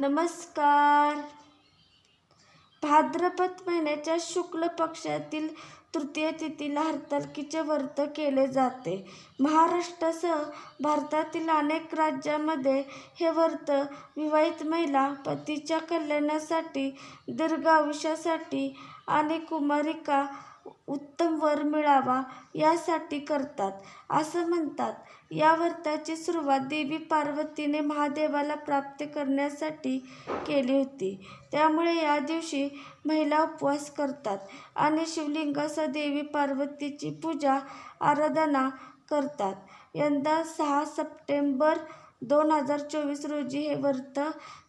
नमस्कार. भाद्रपद महिन्याच्या शुक्ल पक्षातील तृतीय तिथीला हरतालिकेचे व्रत केले जाते. महाराष्ट्रासह भारतातील अनेक राज्यांमध्ये हे व्रत विवाहित महिला पतीच्या कल्याणासाठी दीर्घ आयुष्यासाठी आणि कुमारिका उत्तम वर मिळावा यासाठी करतात. असं म्हणतात. या व्रताची सुरुवात देवी पार्वतीने महादेवाला प्राप्त करण्यासाठी केली होती. त्यामुळे या दिवशी महिला उपवास करतात आणि शिवलिंगासह देवी पार्वतीची पूजा आराधना करतात. यंदा सहा सप्टेंबर दोन हजार चोवीस रोजी हे व्रत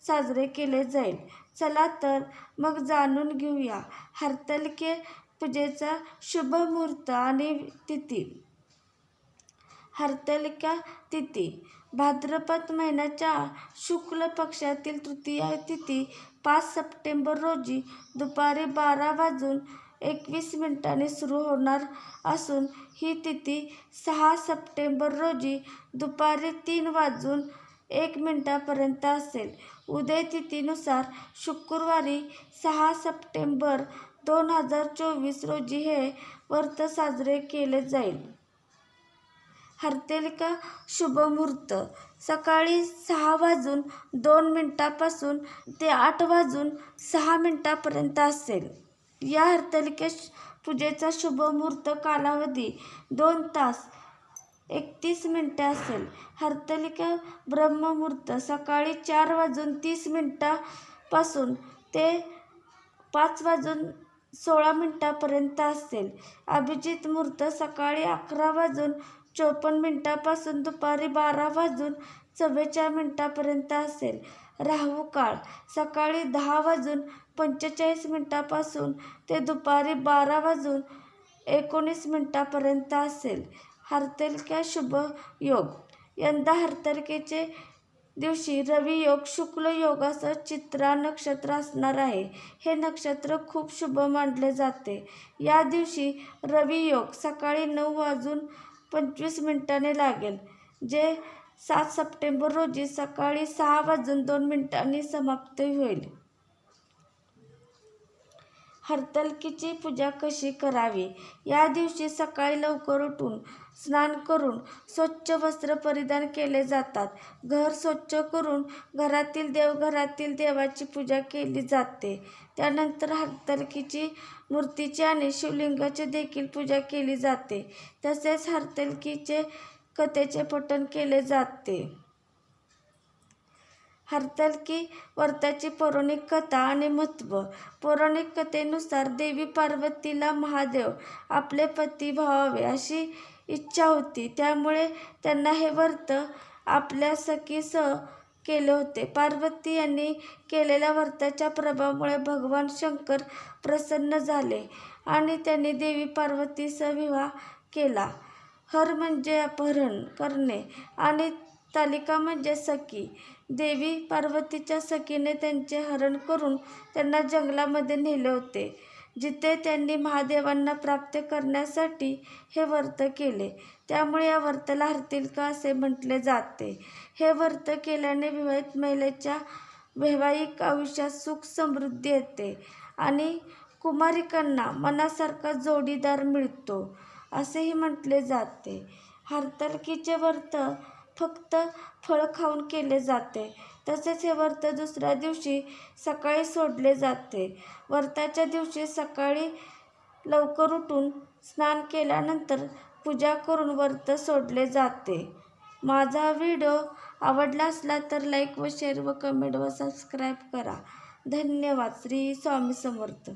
साजरे केले जाईल. चला तर मग जाणून घेऊया. हरतलके पूजेचा शुभ मुहूर्त आणि तिथी. हरतालिका तिथी. भाद्रपद महिन्याच्या शुक्ल पक्षातील तृतीया तिथी पाच सप्टेंबर रोजी दुपारी बारा वाजून एकवीस मिनिटांनी सुरू होणार असून ही तिथी सहा सप्टेंबर रोजी दुपारी तीन वाजून एक मिनिटापर्यंत असेल. उदय तिथीनुसार शुक्रवारी सहा सप्टेंबर दोन हजार चोवीस रोजी हे व्रत साजरे केले जाईल. हरतेलिका शुभमुहूर्त सकाळी सहा वाजून दोन मिनटापासून ते आठ वाजून सहा मिनटापर्यंत असेल. या हरतालिका पूजेचा शुभमुहूर्त कालावधी दोन तास एकतीस मिनटे असेल. हरतालिका ब्रह्ममुहूर्त सकाळी चार वाजून तीस मिनटापासून ते पाच वाजून सोळा मिनिटापर्यंत असेल. अभिजित मुहूर्त सकाळी अकरा वाजून चोपन्न मिनिटापासून दुपारी बारा वाजून चव्वेचाळीस मिनिटापर्यंत असेल. राहू काळ. सकाळी दहा वाजून पंचेचाळीस मिनिटापासून ते दुपारी बारा वाजून एकोणीस मिनिटापर्यंत असेल. हरतालिका शुभ योग. यंदा हरतालिकेचे दिवशी रवी योग शुक्ल योगासह चित्रा नक्षत्र असणार आहे. हे नक्षत्र खूप शुभ मानले जाते. या दिवशी रवी योग सकाळी नऊ वाजून पंचवीस मिनिटाने लागेल जे सात सप्टेंबर रोजी सकाळी सहा वाजून दोन मिनिटांनी समाप्त होईल. हरतालिकेची पूजा कशी करावी? या दिवशी सकाळी लवकर उठून स्नान करून स्वच्छ वस्त्र परिधान केले जातात. घर स्वच्छ करून घरातील देवघरातील देवाची पूजा केली जाते. त्यानंतर हरतालिकेची मूर्तीची आणि शिवलिंगाची देखील पूजा केली जाते. तसेच हरतालिकेचे कथेचे पठण केले जाते. हरतालिकी व्रताची पौराणिक कथा आणि महत्त्व. पौराणिक कथेनुसार देवी पार्वतीला महादेव आपले पती व्हावे अशी इच्छा होती. त्यामुळे त्यांना हे व्रत आपल्या सखीसह केले होते. पार्वती यांनी केलेल्या व्रताच्या प्रभावामुळे भगवान शंकर प्रसन्न झाले आणि त्यांनी देवी पार्वतीसह विवाह केला. हर म्हणजे अपहरण करणे आणि तालिका म्हणजे सखी. देवी पार्वतीच्या सखीने त्यांचे हरण करून त्यांना जंगलामध्ये नेले होते जिथे त्यांनी महादेवांना प्राप्त करण्यासाठी हे व्रत केले. त्यामुळे या व्रताला हरतालिका असे म्हटले जाते. हे व्रत केल्याने विवाहित महिलेच्या वैवाहिक आयुष्यात सुख समृद्धी येते आणि कुमारिकांना मनासारखा जोडीदार मिळतो असेही म्हटले जाते. हरतलकीचे व्रत फक्त फळ खाऊन केले जाते. तसेच हे व्रत दुसऱ्या दिवशी सकाळी सोडले जाते. व्रताच्या दिवशी सकाळी लवकर उठून स्नान केल्यानंतर पूजा करून व्रत सोडले जाते. माझा व्हिडिओ आवडला असला तर लाईक व शेअर व कमेंट व सबस्क्राईब करा. धन्यवाद. श्री स्वामी समर्थ.